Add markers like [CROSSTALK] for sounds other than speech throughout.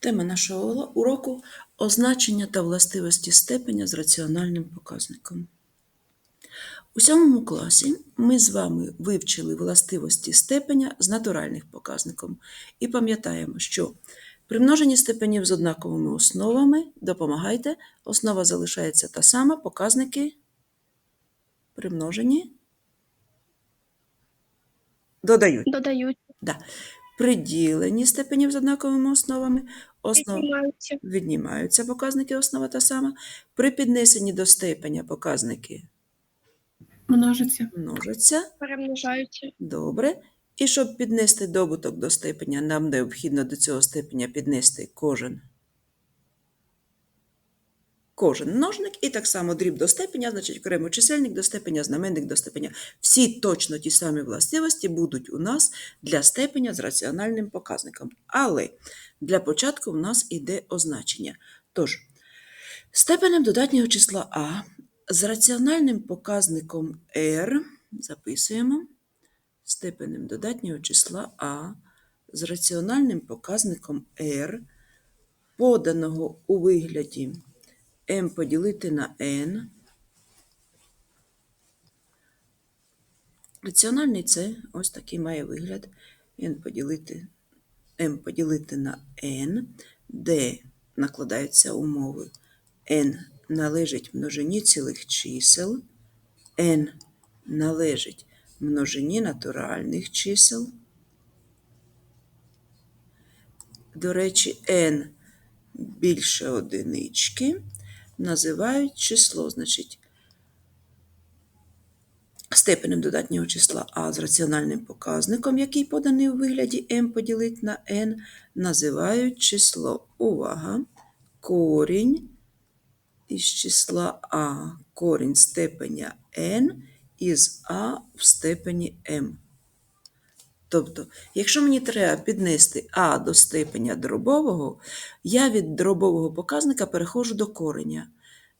Тема нашого уроку означення та властивості степеня з раціональним показником. У сьомому класі ми з вами вивчили властивості степеня з натуральних показником і пам'ятаємо, що при множенні степенів з однаковими основами допомагайте, основа залишається та сама, показники при множенні додають. Додають, Да. При діленні степенів з однаковими основами основ... віднімаються, віднімаються показники основа та сама. При піднесенні до степеня показники множаться. множаться. перемножаються, Добре. І щоб піднести добуток до степеня, нам необхідно до цього степеня піднести кожен. Кожен множник, і так само дріб до степеня, значить окремо чисельник до степеня, знаменник до степеня. Всі точно ті самі властивості будуть у нас для степеня з раціональним показником. Але для початку в нас іде означення. Тож, степенем додатнього числа А з раціональним показником R записуємо степенем додатнього числа А з раціональним показником R, поданого у вигляді m поділити на n. Раціональний це ось такий має вигляд. n поділити, m поділити на n, де накладаються умови. n належить множині цілих чисел, n належить множині натуральних чисел. До речі, n більше одинички називають число, значить, степенем додатнього числа А з раціональним показником, який поданий у вигляді m поділити на n, називають число. Увага! Корінь із числа А, корінь степеня n із А в степені m. Тобто, якщо мені треба піднести А до степеня дробового, я від дробового показника переходжу до кореня.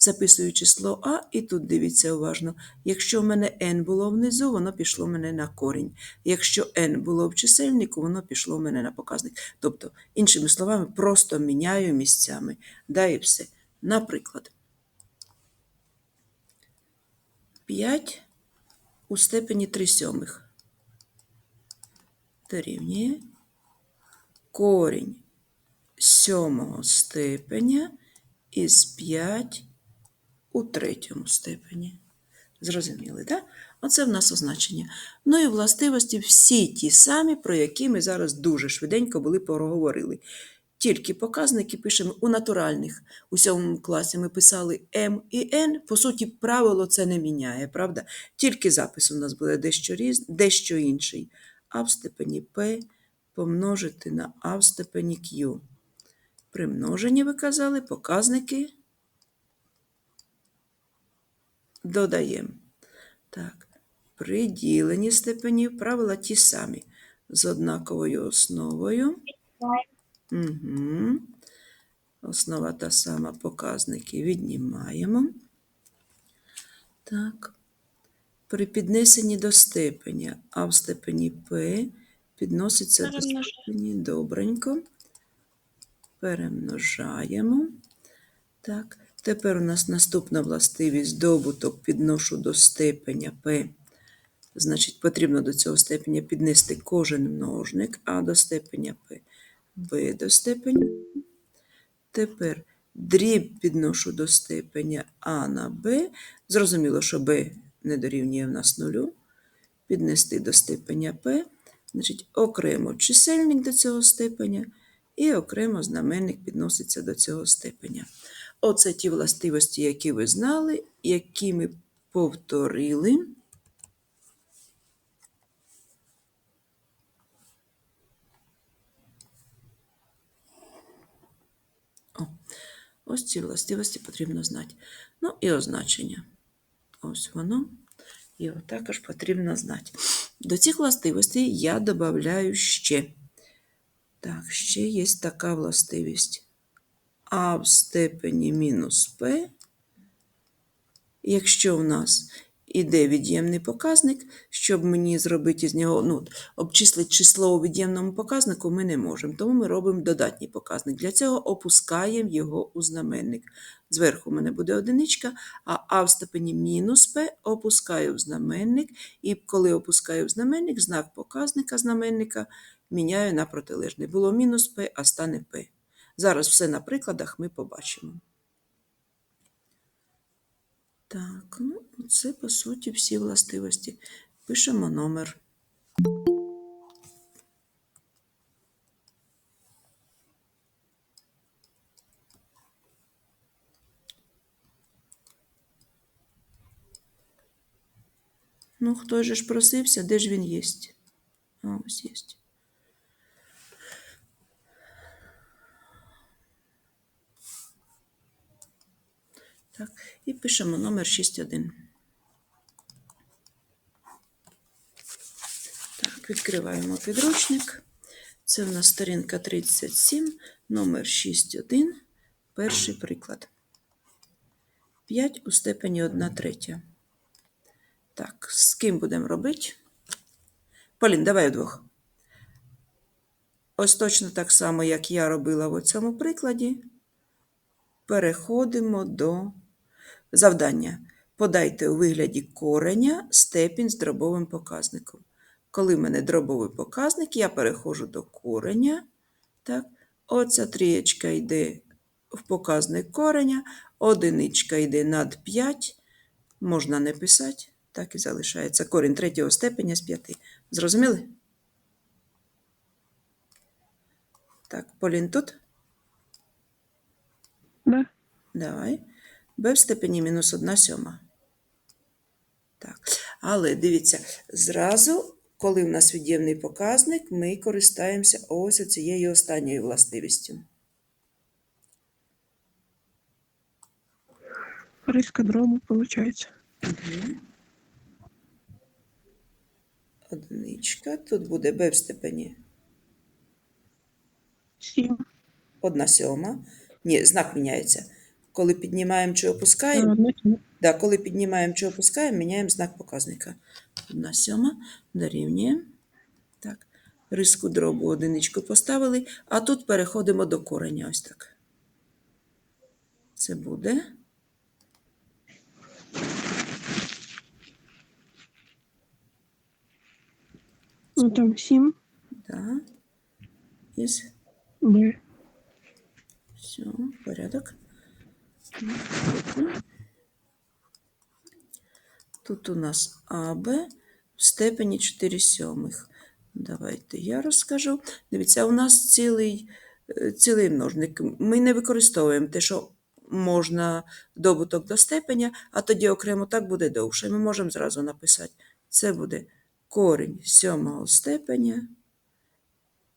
Записую число А, і тут дивіться уважно. Якщо в мене n було внизу, воно пішло в мене на корінь. Якщо n було в чисельнику, воно пішло в мене на показник. Тобто, іншими словами, просто міняю місцями. Да і все. Наприклад, 5 у степені 3 сьомих дорівнює корінь сьомого степеня із 5 у третьому степені. Зрозуміли, так? Оце в нас означення. Ну і властивості всі ті самі, про які ми зараз дуже швиденько були проговорили. Тільки показники пишемо у натуральних. У сьомому класі ми писали М і Н. По суті, правило це не міняє, правда? Тільки запис у нас буде дещо, різ... дещо інший. А в степені P помножити на А в степені Q. При множенні ви казали, показники додаємо. Так, при діленні степенів правила ті самі. З однаковою основою. Угу. Основа та сама, показники віднімаємо. Так. При піднесенні до степеня, а в степені P підноситься до степені добренько. Перемножаємо. Так. Тепер у нас наступна властивість добуток підношу до степеня P. Значить, потрібно до цього степеня піднести кожен множник, а до степеня P b до степеня. Тепер дріб підношу до степеня а на b. Зрозуміло, що b не дорівнює в нас нулю. Піднести до степеня p, значить, окремо чисельник до цього степеня і окремо знаменник підноситься до цього степеня. Оце ті властивості, які ви знали, які ми повторили. О, ось ці властивості потрібно знати. Ну і означення. Ось воно. Його також потрібно знати. До цих властивостей я додаю ще. Так, ще є така властивість. А в степені мінус П, якщо в нас іде від'ємний показник, щоб мені зробити із нього, ну, обчислити число у від'ємному показнику ми не можемо, тому ми робимо додатній показник. Для цього опускаємо його у знаменник. Зверху у мене буде одиничка, а а в степені мінус p опускаю в знаменник, і коли опускаю в знаменник, знак показника знаменника міняю на протилежний. Було мінус p, а стане p. Зараз все на прикладах ми побачимо. Так, ну, це по суті всі властивості. Пишемо номер. Ну, хто ж просився, де ж він єсть? А, ось єсть. Так, і пишемо номер 6.1. Так, відкриваємо підручник. Це в нас сторінка 37, номер 6.1, перший приклад. 5 у степені 1 третя. Так, з ким будемо робити? Полін, давай вдвох. Ось точно так само, як я робила в цьому прикладі. Переходимо до завдання. Подайте у вигляді кореня степінь з дробовим показником. Коли в мене дробовий показник, я переходжу до кореня. Так, оця трієчка йде в показник кореня, одиничка йде над 5. Можна не писати, так і залишається. Корінь третього степеня з 5. Зрозуміли? Так, Полін тут? Да. Давай. B в степені мінус 1 сьома. Так. Але дивіться, зразу, коли в нас від'ємний показник, ми користаємося ось цією останньою властивістю. Риска дробу виходить. Одиничка. Тут буде b в степені 7. 1 сьома. Ні, знак міняється. Коли піднімаємо чи опускаємо. Да, коли піднімаємо чи опускаємо, міняємо знак показника. Одна сьома дорівнює. Так, риску дробу одиничку поставили, а тут переходимо до кореня. Ось так. Це буде Ну там 7. да, із Б. все, порядок. Тут у нас АБ в степені 4 сьомих. Давайте я розкажу. Дивіться, у нас цілий, е, цілий множник. Ми не використовуємо те, що можна добуток до степеня, а тоді окремо так буде довше. Ми можемо зразу написати. Це буде корінь сьомого степеня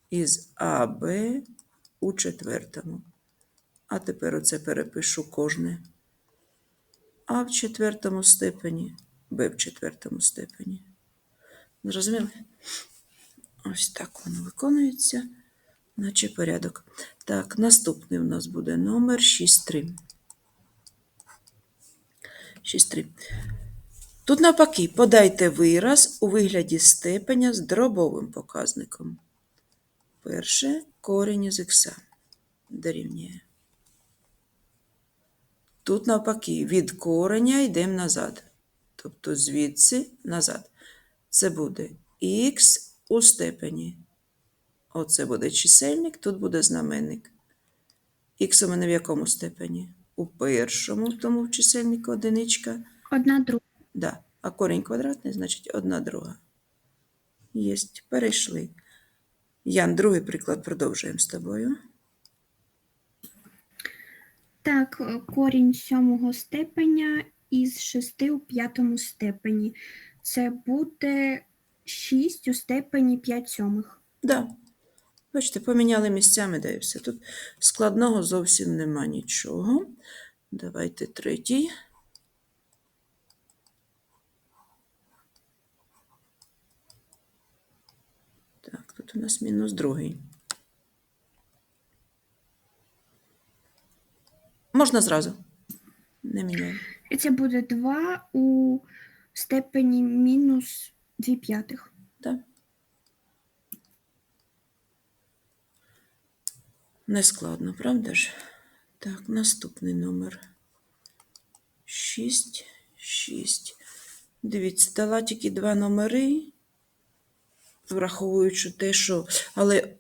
із АБ у четвертому. А тепер оце перепишу кожне. А в четвертому степені, Б в четвертому степені. Зрозуміли? Ось так воно виконується, наче порядок. Так, наступний у нас буде номер 6.3. 6.3. Тут навпаки, подайте вираз у вигляді степеня з дробовим показником. Перше корінь із х дорівнює. Тут навпаки, від кореня йдемо назад. Тобто звідси назад. Це буде х у степені. Оце буде чисельник, тут буде знаменник. Х у мене в якому степені? У першому, тому в чисельнику одиничка. Одна друга. Да. А корінь квадратний, значить, одна друга. Єсть. Перейшли. Ян, другий приклад продовжуємо з тобою. Так, е, корінь сьомого степеня із шести у п'ятому степені. Це буде 6 у степені 5 сьомих. Да. Бачите, поміняли місцями, да і все. Тут складного зовсім нема нічого. Давайте третій. Так, тут у нас мінус другий. Можна зразу. Не міняємо. І це буде 2 у степені мінус 2 п'ятих. Да. Нескладно, правда ж? Так, наступний номер. 6, 6. Дивіться, дала тільки два номери, враховуючи те, що. Але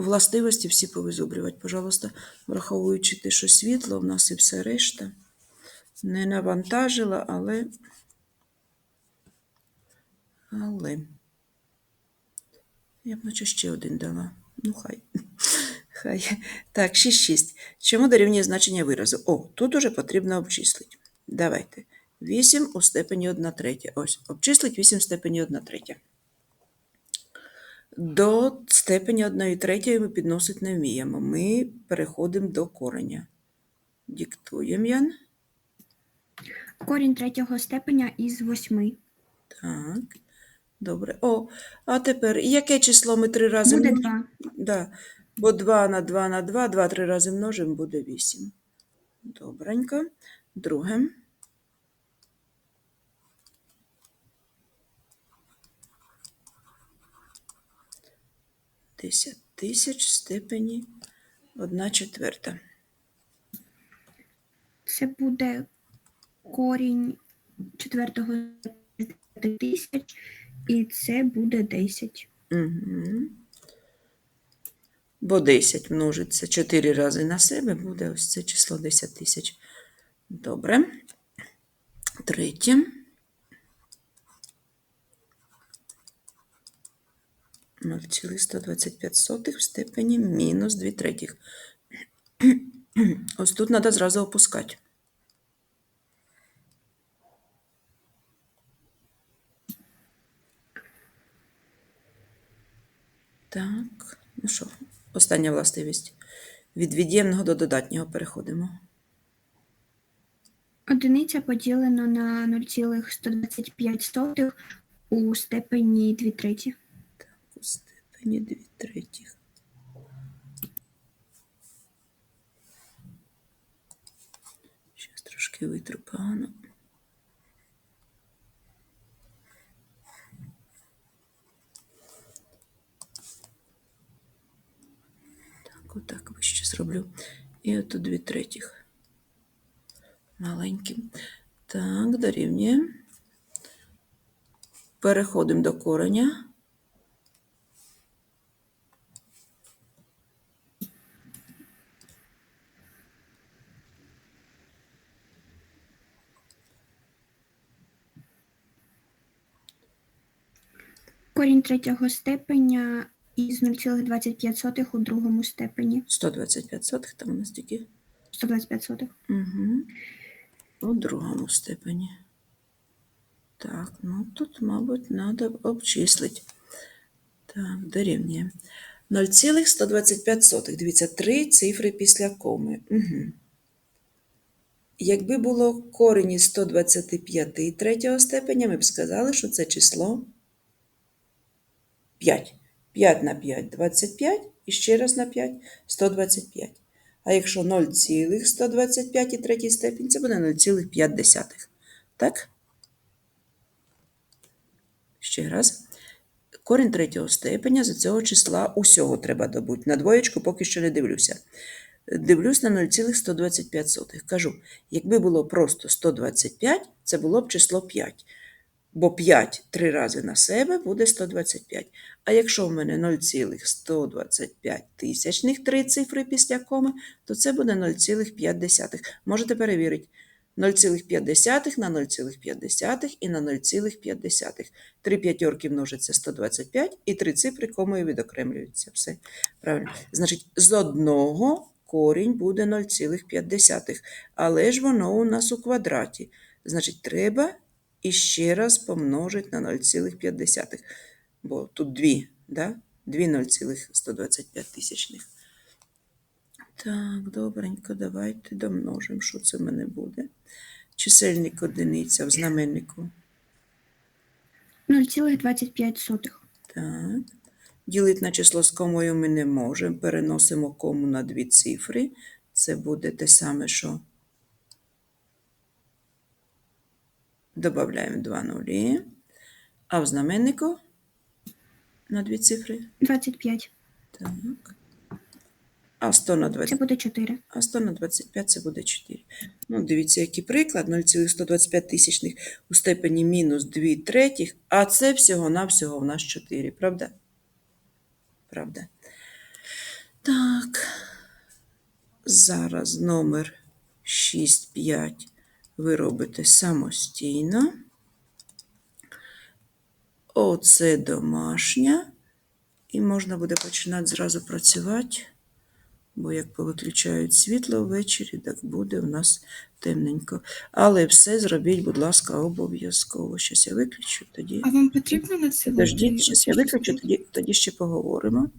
властивості всі повизубрювати, пожалуйста, враховуючи те, що світло, в нас і все решта. Не навантажила, але. Але. Я б наче ще один дала. Ну, хай. [LAUGHS] Хай. Так, 6-6. Чому дорівнює значення виразу? О, тут уже потрібно обчислити. Давайте. 8 у степені 1 третя. Ось, обчислить 8 в степені 1 третя. До степені 1 третьої ми підносити не вміємо. Ми переходимо до кореня. Диктуємо, Ян. Корінь третього степеня із 8. Так. Добре. О, а тепер яке число ми три рази Буде множимо? 2. Да. Бо 2 на 2 на 2, 2 три рази множимо, буде 8. Добренько. Друге. Десять тисяч в степені 1 четверта. Це буде корінь четвертого тисяч, і це буде 10. Угу. Бо 10 множиться 4 рази на себе, буде ось це число 10 тисяч. Добре. Третє. Ноль цілих 125 сотих в степені мінус 2 третіх. Ось тут треба зразу опускати. Так, ну що, остання властивість. Від від'ємного до додатнього переходимо. Одиниця поділена на 0,125 у степені 2 треті. Степені 2 третіх. Зараз трошки витру погано. Так, отак вище зроблю. І отут 2 третіх. Маленьким. Так, дорівнює. Переходимо до кореня. Корінь третього степеня із 0,25 у другому степені. 125 сотих, там у нас тільки 125 сотих. угу. у другому степені. Так, ну тут, мабуть, треба обчислити. Так, дорівнює. 0,125 сотих. Дивіться, три цифри після коми. Угу. Якби було корінь із 125 третього степеня, ми б сказали, що це число 5. 5 на 5 – 25, і ще раз на 5 – 125. А якщо 0,125 і третій степінь, це буде 0,5. Так? Ще раз. Корінь третього степеня за цього числа усього треба добути. На двоєчку поки що не дивлюся. Дивлюсь на 0,125. Кажу, якби було просто 125, це було б число 5. Бо 5 три рази на себе буде 125. А якщо в мене 0,125 тисячних три цифри після коми, то це буде 0,5. Можете перевірити. 0,5 на 0,5 і на 0,5. Три п'ятерки множиться 125 і три цифри комою відокремлюються. Все правильно. Значить, з одного корінь буде 0,5, але ж воно у нас у квадраті. Значить, треба іще раз помножити на 0,5. Бо тут дві, да? Дві 0,125 тисячних. Так, добренько, давайте домножимо, що це в мене буде. Чисельник одиниця в знаменнику. 0,25. Так. Ділити на число з комою ми не можемо. Переносимо кому на дві цифри. Це буде те саме, що Додаємо два нулі. А в знаменнику на дві цифри. 25. Так. А 100 на 20. Це буде 4. А 100 на 25 це буде 4. Ну, дивіться, який приклад. 0,125 тисячних у степені мінус 2 третіх, а це всього-навсього в нас 4, правда? Правда. Так. Зараз номер 6,5 ви робите самостійно. Оце домашня. І можна буде починати зразу працювати. Бо як повиключають світло ввечері, так буде у нас темненько. Але все зробіть, будь ласка, обов'язково. Щас я виключу, тоді. А вам потрібно надсилати? Подождіть, щас я виключу, тоді, тоді ще поговоримо.